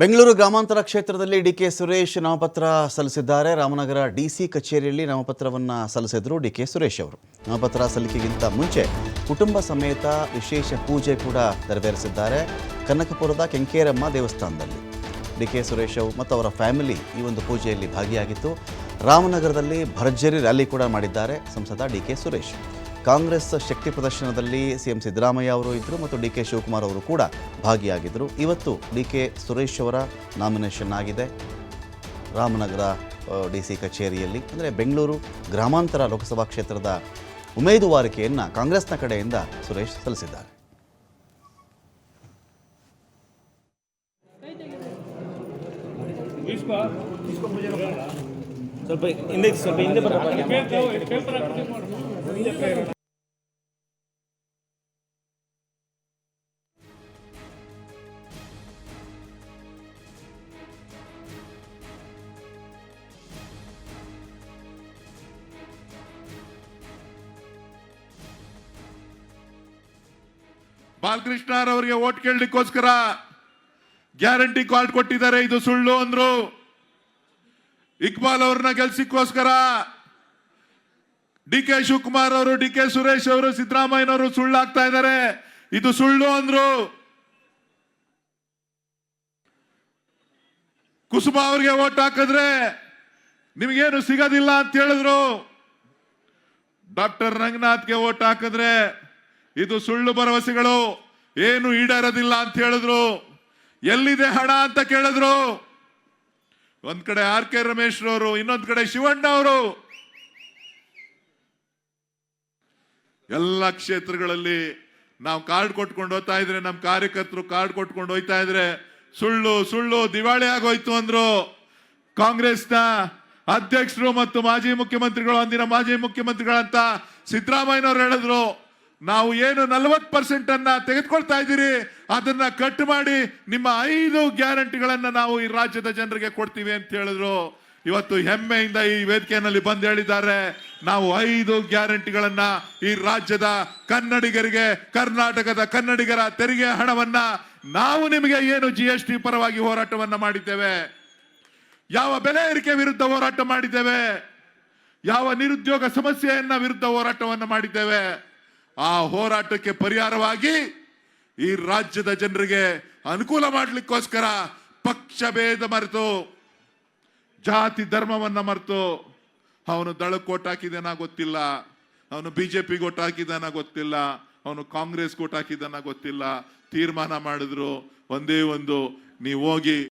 ಬೆಂಗಳೂರು ಗ್ರಾಮಾಂತರ ಕ್ಷೇತ್ರದಲ್ಲಿ D K Suresh ನಾಮಪತ್ರ ಸಲ್ಲಿಸಿದ್ದಾರೆ. ರಾಮನಗರ ಡಿಸಿ ಕಚೇರಿಯಲ್ಲಿ ನಾಮಪತ್ರವನ್ನು ಸಲ್ಲಿಸಿದ್ರು ಡಿ ಕೆ ಸುರೇಶ್ ಅವರು. ನಾಮಪತ್ರ ಸಲ್ಲಿಕೆಗಿಂತ ಮುಂಚೆ ಕುಟುಂಬ ಸಮೇತ ವಿಶೇಷ ಪೂಜೆ ಕೂಡ ನೆರವೇರಿಸಿದ್ದಾರೆ ಕನಕಪುರದ ಕೆಂಕೇರಮ್ಮ ದೇವಸ್ಥಾನದಲ್ಲಿ. ಡಿ ಕೆ ಸುರೇಶ್ ಮತ್ತು ಅವರ ಫ್ಯಾಮಿಲಿ ಈ ಒಂದು ಪೂಜೆಯಲ್ಲಿ ಭಾಗಿಯಾಗಿತ್ತು. ರಾಮನಗರದಲ್ಲಿ ಭರ್ಜರಿ ರ್ಯಾಲಿ ಕೂಡ ಮಾಡಿದ್ದಾರೆ ಸಂಸದ ಡಿ ಕೆ ಸುರೇಶ್. ಕಾಂಗ್ರೆಸ್ ಶಕ್ತಿ ಪ್ರದರ್ಶನದಲ್ಲಿ ಸಿಎಂ ಸಿದ್ದರಾಮಯ್ಯ ಅವರು ಇದ್ದರು ಮತ್ತು ಡಿ ಕೆ ಶಿವಕುಮಾರ್ ಅವರು ಕೂಡ ಭಾಗಿಯಾಗಿದ್ದರು ಇವತ್ತು ಡಿ ಕೆ ಸುರೇಶ್ ಅವರ ನಾಮಿನೇಷನ್ ಆಗಿದೆ. ರಾಮನಗರ ಡಿ ಸಿ ಕಚೇರಿಯಲ್ಲಿ, ಅಂದರೆ ಬೆಂಗಳೂರು ಗ್ರಾಮಾಂತರ ಲೋಕಸಭಾ ಕ್ಷೇತ್ರದ ಉಮೇದುವಾರಿಕೆಯನ್ನು ಕಾಂಗ್ರೆಸ್ನ ಕಡೆಯಿಂದ ಸುರೇಶ್ ಸಲ್ಲಿಸಿದ್ದಾರೆ. ಸ್ವಲ್ಪ ಹಿಂದೆ ಸ್ವಲ್ಪ ಹಿಂದೆ ಬಾಲಕೃಷ್ಣರವರಿಗೆ ಓಟ್ ಕೇಳಲಿಕ್ಕೋಸ್ಕರ ಗ್ಯಾರಂಟಿ ಕಾರ್ಡ್ ಕೊಟ್ಟಿದ್ದಾರೆ, ಇದು ಸುಳ್ಳು ಅಂದ್ರು. ಇಕ್ಬಾಲ್ ಅವ್ರನ್ನ ಗೆಲ್ಸಿಕ್ಕೋಸ್ಕರ ಡಿ ಕೆ ಶಿವಕುಮಾರ್ ಅವರು, ಡಿ ಕೆ ಸುರೇಶ್ ಅವರು, ಸಿದ್ದರಾಮಯ್ಯನವರು ಸುಳ್ಳು ಆಗ್ತಾ ಇದ್ದಾರೆ, ಇದು ಸುಳ್ಳು ಅಂದ್ರು. ಕುಸುಮ ಅವ್ರಿಗೆ ಓಟ್ ಹಾಕಿದ್ರೆ ನಿಮಗೇನು ಸಿಗೋದಿಲ್ಲ ಅಂತ ಹೇಳಿದ್ರು. ಡಾಕ್ಟರ್ ರಂಗನಾಥ್ಗೆ ಓಟ್ ಹಾಕಿದ್ರೆ ಇದು ಸುಳ್ಳು ಭರವಸೆಗಳು. ಏನು ಈಡೇರೋದಿಲ್ಲ ಅಂತ ಹೇಳಿದ್ರು. ಎಲ್ಲಿದೆ ಹಣ ಅಂತ ಕೇಳಿದ್ರು. ಒಂದ್ ಕಡೆ ಆರ್ ಕೆ ರಮೇಶ್ ಅವರು ಇನ್ನೊಂದ್ ಕಡೆ ಶಿವಣ್ಣ ಅವರು. ಎಲ್ಲ ಕ್ಷೇತ್ರಗಳಲ್ಲಿ ನಾವು ಕಾರ್ಡ್ ಕೊಟ್ಕೊಂಡು ಹೋಗ್ತಾ ಇದ್ರೆ ನಮ್ಮ ಕಾರ್ಯಕರ್ತರು ಕಾರ್ಡ್ ಕೊಟ್ಕೊಂಡು ಹೋಗ್ತಾ ಇದ್ರೆ, ಸುಳ್ಳು ಸುಳ್ಳು ದಿವಾಳಿ ಆಗೋಯ್ತು ಅಂದ್ರು. ಕಾಂಗ್ರೆಸ್ನ ಅಧ್ಯಕ್ಷರು ಮತ್ತು ಮಾಜಿ ಮುಖ್ಯಮಂತ್ರಿಗಳು, ಅಂದಿನ ಮಾಜಿ ಮುಖ್ಯಮಂತ್ರಿಗಳಂತ ಸಿದ್ದರಾಮಯ್ಯನವ್ರು ಹೇಳಿದ್ರು. ನಾವು ಏನು ನಲವತ್ತು ಪರ್ಸೆಂಟ್ ಅನ್ನ ತೆಗೆದುಕೊಳ್ತಾ ಇದ್ದೀರಿ, ಅದನ್ನ ಕಟ್ ಮಾಡಿ ನಿಮ್ಮ ಐದು ಗ್ಯಾರಂಟಿಗಳನ್ನ ನಾವು ಈ ರಾಜ್ಯದ ಜನರಿಗೆ ಕೊಡ್ತೀವಿ ಅಂತ ಹೇಳಿದ್ರು. ಇವತ್ತು ಹೆಮ್ಮೆಯಿಂದ ಈ ವೇದಿಕೆಯಲ್ಲಿ ಬಂದು ಹೇಳಿದ್ದಾರೆ, ನಾವು ಐದು ಗ್ಯಾರಂಟಿಗಳನ್ನ ಈ ರಾಜ್ಯದ ಕನ್ನಡಿಗರಿಗೆ, ಕರ್ನಾಟಕದ ಕನ್ನಡಿಗರ ತೆರಿಗೆ ಹಣವನ್ನ ನಾವು ನಿಮಗೆ ಏನು ಜಿ ಎಸ್ ಟಿ ಪರವಾಗಿ ಹೋರಾಟವನ್ನ ಮಾಡಿದ್ದೇವೆ. ಯಾವ ಬೆಲೆ ಏರಿಕೆ ವಿರುದ್ಧ ಹೋರಾಟ ಮಾಡಿದ್ದೇವೆ. ಯಾವ ನಿರುದ್ಯೋಗ ಸಮಸ್ಯೆಯನ್ನ ವಿರುದ್ಧ ಹೋರಾಟವನ್ನ ಮಾಡಿದ್ದೇವೆ. ಆ ಹೋರಾಟಕ್ಕೆ ಪರಿಹಾರವಾಗಿ ಈ ರಾಜ್ಯದ ಜನರಿಗೆ ಅನುಕೂಲ ಮಾಡಲಿಕ್ಕೋಸ್ಕರ ಪಕ್ಷ ಭೇದ ಮರೆತು, ಜಾತಿ ಧರ್ಮವನ್ನ ಮರೆತು, ಅವನು ದಳಕ್ಕೆ ಓಟ್ ಹಾಕಿದಾನ ಗೊತ್ತಿಲ್ಲ, ಅವನು ಬಿಜೆಪಿ ಓಟ್ ಹಾಕಿದಾನ ಗೊತ್ತಿಲ್ಲ, ಅವನು ಕಾಂಗ್ರೆಸ್ ಓಟ್ ಹಾಕಿದಾನ ಗೊತ್ತಿಲ್ಲ, ತೀರ್ಮಾನ ಮಾಡಿದ್ರು, ಒಂದೇ ಒಂದು, ನೀವು ಹೋಗಿ